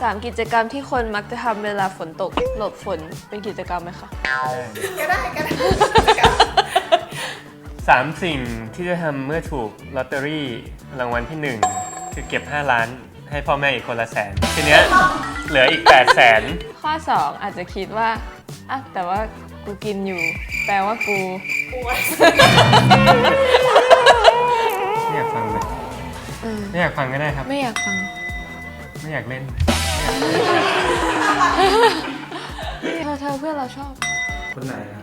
สามกิจกรรมที่คนมักจะทำเวลาฝนตก หลบฝนเป็นกิจกรรมไหมคะ ก็ได้ก็ได้สามสิ่งที่จะทำเมื่อถูกลอตเตอรี่รางวัลที่หนึ่งคือเก็บ 5 ล้าน ให้พ่อแม่อีกคนละแสน ทีเนี้ยเหลืออีก 8 แสน ข้อ 2 อาจจะคิดว่าอะแต่ว่ากูกินอยู่ แปลว่ากูป่วยไม่อยากฟังเลยเออไม่อยากฟังก็ได้ครับ ไม่อยากฟัง ไม่อยากเล่น เธอเธอเพื่อนเราชอบ คนไหนอะ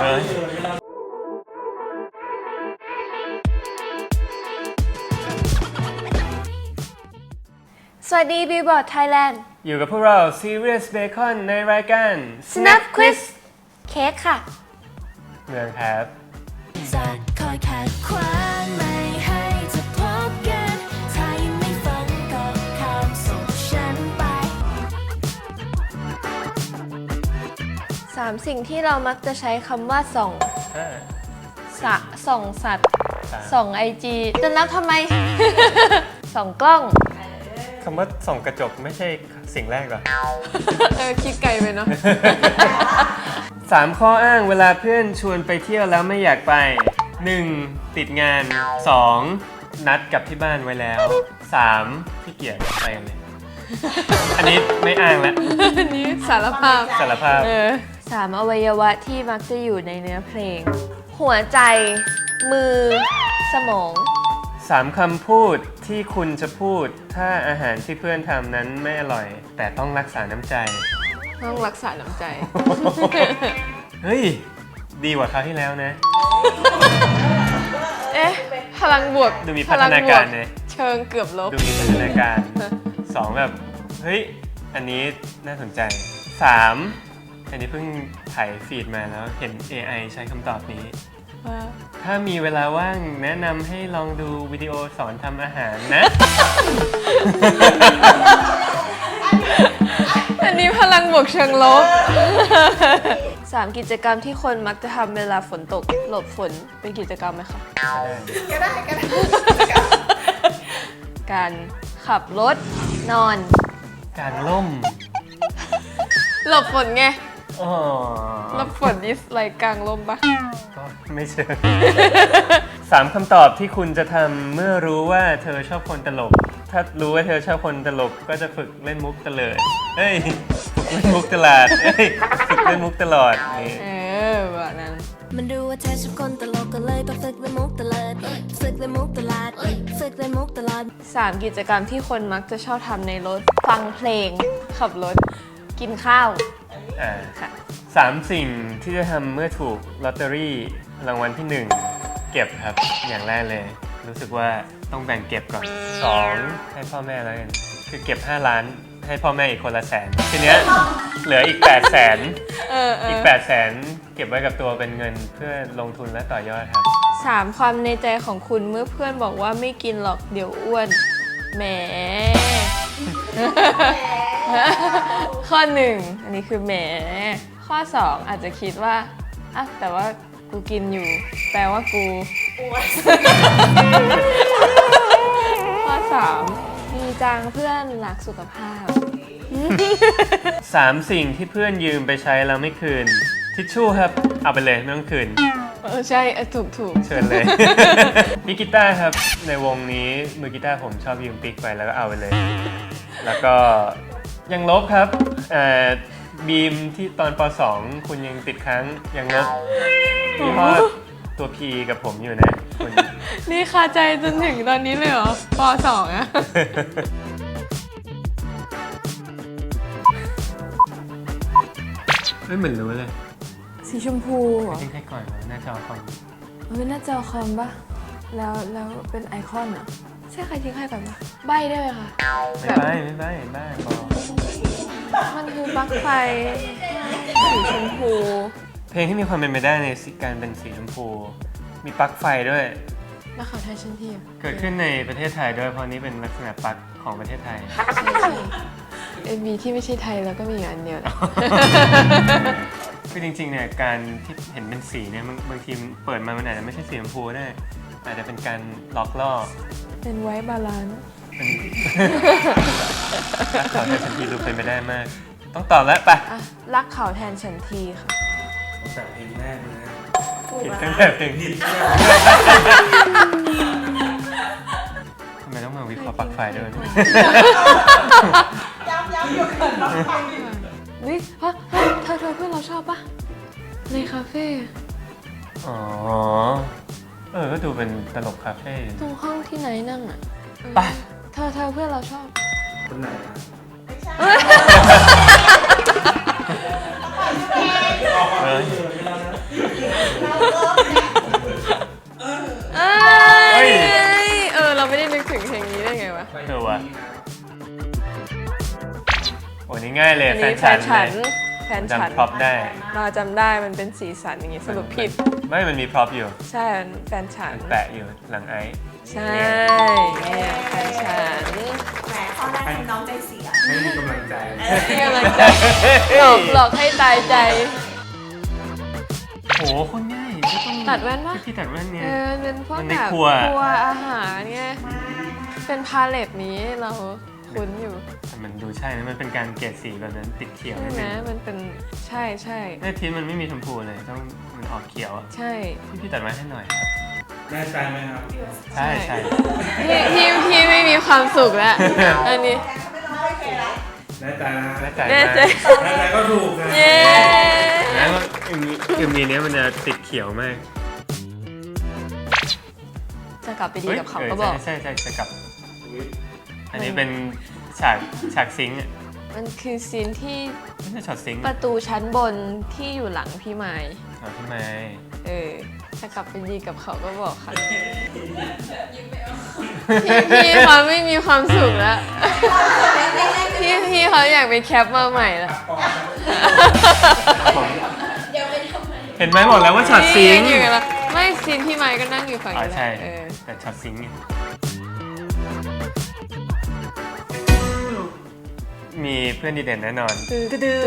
เออสวัสดีบีบอร์ดไทยแลนด์อยู่กับพวกเรา Serious Bacon ในรายการ Snap Quiz เค้กค่ะ เมืองครับจะคอยขัดขวางไม่ใ3 สิ่งที่เรามักจะใช้คำว่าส่องอ่าสะส่องสัตว์สามส่องไอจีจะนับทำไม ส่องกล้อง คำว่าส่องกระจกไม่ใช่สิ่งแรกหรอ เออคิดไกลไปเนาะ สามข้ออ้างเวลาเพื่อนชวนไปเที่ยวแล้วไม่อยากไป 1. ติดงาน 2. นัดกับที่บ้านไว้แล้ว 3. ขี้เกียจไปกันเลย อันนี้ไม่อ้างแล้ว อันนี้สารภาพ สารภาพ เออ สามอวัยวะที่มักจะอยู่ในเนื้อเพลง หัวใจ มือ สมอง สามคำพูดที่คุณจะพูด ถ้าอาหารที่เพื่อนทำนั้นไม่อร่อย แต่ต้องรักษาน้ำใจ ต้องรักษาน้ำใจ เฮ้ย ดีกว่าคราวที่แล้วนะ เอ๊ะ พลังบวกดูมีพัฒนาการพลังบวนะเชิงเกือบลบ ดูมีพัฒนาการสองแบบ เฮ้ย อันนี้น่าสนใจสาม อันนี้เพิ่งถ่ายฟีดมาแล้วเห็น AI ใช้คำตอบนี้ ว่าถ้ามีเวลาว่างแนะนำให้ลองดูวิดีโอสอนทำอาหารนะ อันนี้พลังบวกเชิงลบ สามกิจกรรมที่คนมักจะทำเวลาฝนตกหลบฝนเป็นกิจกรรมไหมคะ ก็ได้ก็ได้การขับรถนอนกางล่ม หลบฝนไง อ๋อหลบฝนนี่ไรกลางลมปะก็ไม่เชิง สามคำตอบที่คุณจะทำเมื่อรู้ว่าเธอชอบคนตลก ถ้ารู้ว่าเธอชอบคนตลกก็จะฝึกเล่นมุกตะเลิดเอ้ยฝึกเล่นมุกตลาดเอ้ยฝึกเล่นมุกตลอดนี่เออแบบนั้นมันรู้ว่าเธอชอบคนตลกก็เลยต้องฝึกเล่นมุกตลอดฝึกเล่นมุกตลอดฝึกเล่นมุกตลอดสามกิจกรรมที่คนมักจะชอบทำในรถ ฟังเพลง ขับรถ กินข้าว อ่าค่ะ สามสิ่งที่จะทำเมื่อถูกลอตเตอรี่รางวัลที่หนึ่งเก็บครับอย่างแรกเลย รู้สึกว่าต้องแบ่งเก็บก่อนสองให้พ่อแม่แล้วกันคือเก็บ 5 ล้าน ให้พ่อแม่อีกคนละแสนทีเนี้ยเหลืออีก8แสนเออเออีกอ8แสนเก็บไว้กับตัวเป็นเงินเพื่อลงทุนและต่อยอดครับ สามความในใจของคุณเมื่อเพื่อนบอกว่าไม่กินหรอกเดี๋ยวอ้วน แหม ข้อหนึ่งอันนี้คือแหม ข้อสองอาจจะคิดว่าอะแต่ว่ากูกินอยู่ แปลว่ากูป่วยข้อสามดีจังเพื่อนรักสุขภาพ สามสิ่งที่เพื่อนยืมไปใช้แล้วไม่คืน ทิชชู่ครับ เอาไปเลยไม่ต้องคืน เออใช่เออถูกถูกเชิญเลยมีกีตาร์ครับ ในวงนี้มือกีตาร์ผมชอบยืมปิกไปแล้วก็เอาไปเลย แล้วก็ ยังลบครับเอ่อบีมที่ตอนป .2 คุณยังติดค้างยังลบยี่ห้อตัว P กับผมอยู่นะคุณ นี่คาใจจนถึงตอนนี้เลยเหรอปสองอะ ไม่เหมือนรู้เลยสีชมพูเหรอทิ้งให้ก่อนว่าหน้าจอคอมเฮ้ยน่าจะคอมปะแล้วแล้วเป็นไอคอนเหรอใช่ใครทิ้งใครก่อนปะใบได้ไหมคะไม่ใบ้ไม่ใบ้บ้าบอมันคือปลั๊กไฟสีชมพูเพลงที่มีความเป็นไปได้ในการเป็นสีชมพู มีปลั๊กไฟด้วยแล้วเขาไทยชั้นเทียมเกิดขึ้นในประเทศไทยด้วยเพราะนี้เป็นลักษณะปลั๊กของประเทศไทย ใช่ใช่เอ็มบีที่ไม่ใช่ไทยแล้วก็มีอยู่อันเดียวนะ คือจริงๆเนี่ยการที่เห็นเป็นสีเนี่ยบางบางทีเปิดมามันอาจจะไม่ใช่สีชมพูได้ อาจจะเป็นการหลอกล่อเป็นไว้บาลานซ์รักเขาแทนฉันทีดูเป็นไม่ได้มาก ต้องตอบแล้วไปอะรักเขาแทนฉันทีค่ะแต่เพลงแรกเลยนะผิดตั้งแต่เพลงผิดทำไมต้องมาวิเคราะห์ปลั๊กไฟด้วยย้ำย้ำอยู่เกินน้องฟังอยู่วิฮะฮะเธอเธอเพื่อนเราชอบปะในคาเฟ่อ๋อ เออ ก็ดูเป็นตลกคาเฟ่ตรงห้องที่ไหนนั่งอะเออไปเธอเธอเพื่อนเราชอบ คนไหนนะไม่ใช่เออเราเลิกเนี่ยเอ้เฮ้ยยเออ เราไม่ได้นึกถึงเพลงนี้ได้ไงวะ เออวะโอ้นี่ง่ายเลยอันแฟนี้นแฟฉันนฉันเลย แฟนฉันจำพร็อพได้ เราจำได้มันเป็นสีสันอย่างงี้สรุปผิด ไม่ มันมีพร็อพอยู่ ใช่แฟนฉัน มันแปะอยู่หลังไอซ์ ใช่เนี่ยแฟนฉันแหมข้อแรกทำน้องใจเสียไม่มีกำลังใจที่กำลังใจหลอกหลอกให้ตายใจ โหคนง่ายก็ต้องตัดแว่นปะ พี่ตัดแว่นเนี่ยเออเป็นพวกมันในแบบครัว ครัวอาหารไงเป็นพาเลตนี้เรา คุ้นอยู่แต่มันดูใช่นะมันเป็นการเกลี่ยสีแบบนั้นติดเขียวใช่นิดไหมนึงมันเป็นใช่ใช่แม่ทิศมันไม่มีชมพูเลยต้องมันออกเขียวอะใช่พี่พี่ตัดไว้ให้หน่อยครับแน่ใจไหมครับ ใช่ใช่พี่พี่พี่ไม่มีความสุขแล้วอันนี้แกเขาไม่ต้องไม่เคแล้วแน่ใจนะแน่ใจแน่มากใจแน่ใจก็ถูกนะเย้แล้วเอ็มเอ็มวีเนี้ยมันจะติดเขียวมากจะกลับไปดีกับเขาฮ้ยก็บอกใช่ใช่ใช่จะกลับ อุ๊ยอันนี้เป็นฉากฉากซิงค์อะมันคือซีนที่ไม่ใช่ช็อตซิงค์ประตูชั้นบนที่อยู่หลังพี่ไม้อ๋อพี่ไม้เออจะกลับไปดีกับเขาก็บอกค่ะพี่พี่เขาไม่มีความสุขแล้วพี่พี่เขาอยากไปแคปมาใหม่แล้วเห็นไหมบอกแล้วว่าช็อตซิงค์นี่อยู่กันแล้วไม่ซีนพี่ไม้ก็นั่งอยู่ฝั่งอ๋อนี้แหละใช่เออแต่ช็อตซิงค์ มีเพื่อนดีเด่นแน่นอนตื้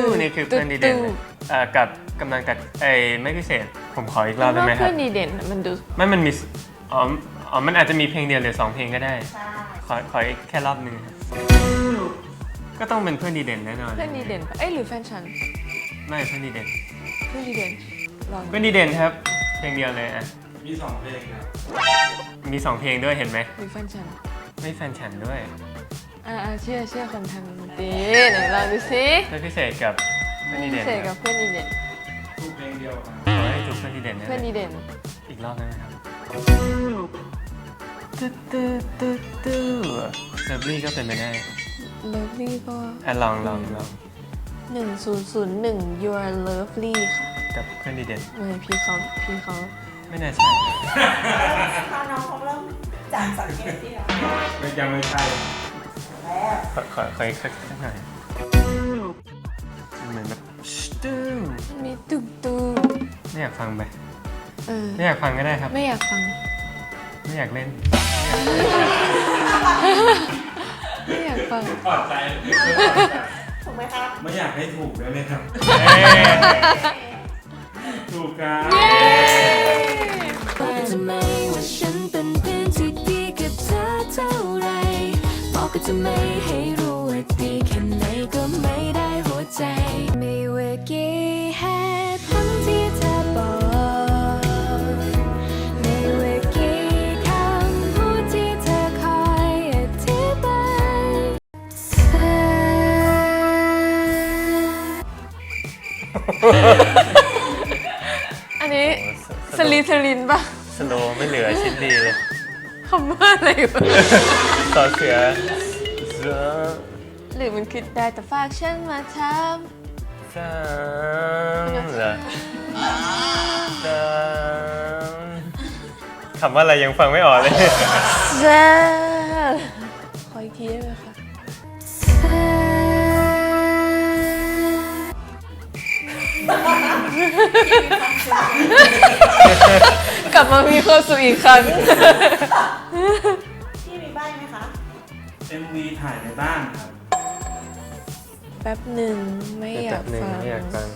อนี่คือเพื่อนดีเด่นเลยอ่ากับกำลังตัดไอ้ไม่พิเศษ ผมขออีกรอบได้ไหมครัเพื่บอนดีเด่นมันดูไม่มันมีอ๋ออ๋อมันอาจจะมีเพลงเดียวหรือสองเพลงก็ได้ใช่ขอขออีกแค่รอบหนึ่งครับก็ต้องเป็นเพื่อนดีเด่นแน่นอนเพื่อนดีเด่นปะเอ้ยหรือแฟนฉันไม่เพื่อนดีเด่นเพื่อนดีเด่นลองเพื่อนดีเด่นครับ เพลงเดียวเลยอะมีสองเพลงครับมีสองเพลงด้วยเห็นไหมหรือแฟนฉันไม่แฟนฉันด้วย อ่าอ่าเชื่อเชื่อคนทำดนตรีไหนลองดูสิเพื่อนพิเศษกับเพื่อนดีพิเด่นเศษคกัรับบเพื่อนดีเด่นถูกเพลงเดียวครับขอให้ถูกเพื่อนดีเด่นนะเพื่อนดีเด่นอีกรอบได้ไหมครับตื้อตื้อตื้อตื้อเลิฟลี่ก็เป็นไปได้เลิฟลี่ก็อะลองลองลองหนึ่งศูนย์ศูนย์หนึ่ง you are lovely ค่ะกับเพื่อนดีเด่นไม่พี่เขาพี่เขาไม่น่าใช่พอน้องเขาเริ่มจากสังเกตที่แล้ว ไม่ยังไม่ใช่แล้ว ขอขอขออีกสักสักหน่อยเหมือนแบบตื้อมันมีตึกตูมไม่อยากฟังไปเออ ไม่อยากฟังก็ได้ครับ ไม่อยากฟัง ไม่อยากเล่น ไม่อยากฟังถอดใจถูกไหมครับไม่อยากให้ถูกได้ไหมครับถูกครับบอ กกันทำไมให้รู้ว่าดีแค่ไหนก็ไม่ได้หัวใจไม่ว่ากี่เหตุผลที่เธอบอกไม่ว่ากี่คำพูดที่เธอคอยอธิบายเธออันนี้สลิสลินปะสโลว์ไม่เหลือชิ้นดีเลย คำว่าอะไรวะ ต่อเสือเสือหรือมันคือได้แต่ฝากฉันมาทสามเหรอสามคำว่าอะไรยังฟังไม่ออกเลยำเจ้าขออีกทีได้ไหมคะกลับมามีความสุขอีกครั้ง MV ถ่ายในบ้านครับแป๊บหนึ่งไม่อยากหนึ่งฟังไม่อยากฟัง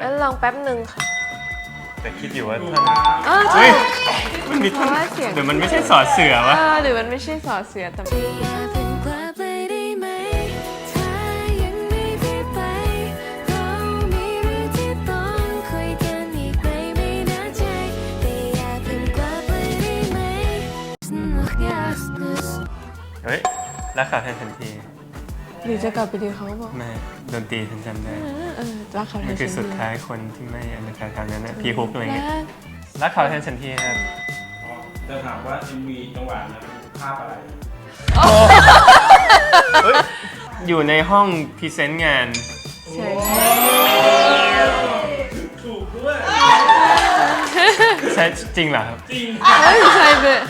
งั้นลองแป๊บหนึ่งค่ะ แต่คิดอยู่ว่าท่านอ๋อเฮ้ใช่ยมันมีเพราะว่าเสียงหรือมันไม่ใช่สอดเสือวะเออหรือมันไม่ใช่สอเสือแต่ รักเขาแทนทันที หรือจะกลับไปดีเขาบอกไม่ดนตรีฉันจำได้เออเออรักเขาแทมันนคือฉันสุดดีท้ายคนที่ไม่อะไรแถวๆนั้นนะพี่ฮุกอะไรเงี้ยรักรักเขาแทนทันทีครับอ๋อจะถามว่า MV จังหวะนั้นภาพอะไร เฮ้ยอยู่ในห้องพรีเซนต์งาน ใช่ถูกด้วย ใช่จริงเหรอครับ จริง เฮ้ยใช่เบะ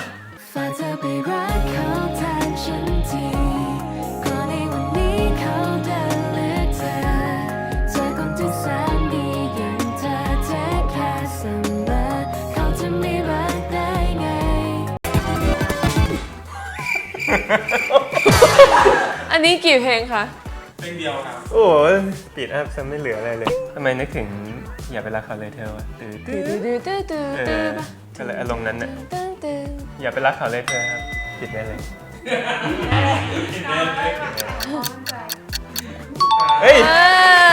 อันนี้กี่เพลงคะเพลงเดียวครับ โอ้โหปิดอัพซะไม่เหลืออะไรเลยทำไมนึกถึงอย่าไปรักเขาเลยเธอวะตื้อตื้ตื้ออตื้อตื้อตื้อเอตื้ออปะก็เลยอารมณ์นั้นน่ะตื้อตื้ออย่าไปรักเขาเลยเธอครับปิดได้เลยเฮ้ย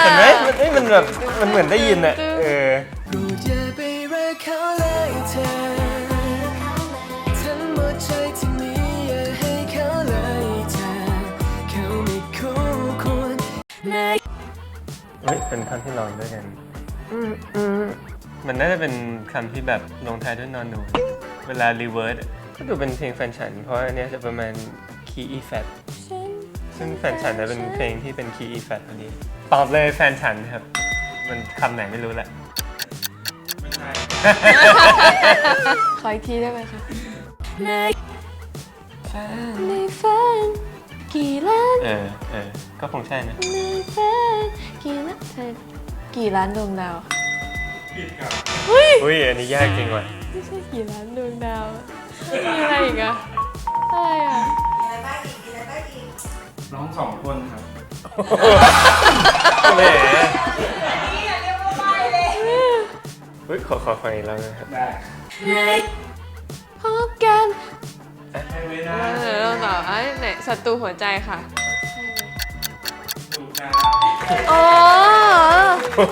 เห็นไหมมันเอ้ยมันแบบ มันเหมือนได้ยินอะเออโปรดอย่าไปรักเขาเลยเธอ ฮ้ยเป็นคำที่ลองด้วยกัน อืมอืมมันน่าจะเป็นคำที่แบบลงท้ายด้วยนอนหนู เวลารีเวิร์สก็ดูเป็นเพลงแฟนฉัน เพราะอันเนี้ยจะประมาณคีย์ E flat ซึ่งแฟนฉันจะเป็นเพลงที่เป็นคีย์ E flat พอดีตอบเลยแฟนฉันครับ มันคำไหนไม่รู้แหละไม่ใช่ขออีกทีได้ไหมคะในแฟนในฝัน กี่ล้านเออเออก็คงใช่นะในฝันกี่ล้านใช่กี่ล้านดวงดาวผิดครับอุ้ยอันนี้ยากจริงว่ะไม่ใช่กี่ล้านดวงดาวมีอะไรอีกอะอะไรอะมีอะไรบ้างอีกมีอะไรบ้างอีกน้องสองคนครับแหมนี่อย่าเรียกว่าไม่เลยอุ้ยขอขอฟังอีกแล้วนะครับได้ในพบกันให้ ไม่ได้เออเราต่อไอ้ไหนศัตรูหัวใจค่ะถูกครับอ๋อโอ้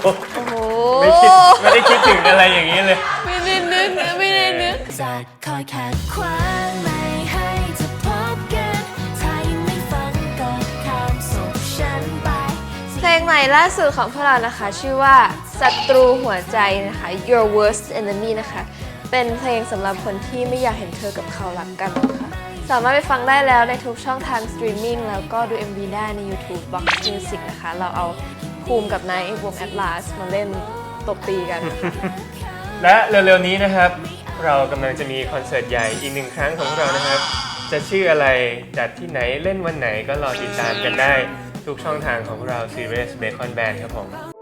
โหไม่คิดไม่ได้คิดถึงอะไรอย่างนี้เลย ไม่ได้นึกนะไม่ได้นึกจะคอยขัดขวางไม่ให้เธอพบกันถ้ายังไม่ฟังก็ข้ามศพฉันไป เพลงใหม่ล่าสุดของพวกเรานะคะ ชื่อว่าศัตรูหัวใจนะคะ Your Worst Enemy นะคะ เป็นเพลงสำหรับคนที่ไม่อยากเห็นเธอกับเขารักกันนะคะ สามารถไปฟังได้แล้วในทุกช่องทางสตรีมมิ่งแล้วก็ดู MV ได้ใน YouTube Box Music นะคะ เราเอาภูมิกับนายวง Atlas มาเล่นตบตีกันนะคะ และเร็วๆนี้นะครับ เรากำลังจะมีคอนเสิร์ตใหญ่อีกหนึ่งครั้งของเรานะครับ จะชื่ออะไรจัดที่ไหนเล่นวันไหนก็รอติดตามกันได้ ทุกช่องทางของเรา Serious Bacon Band ครับผม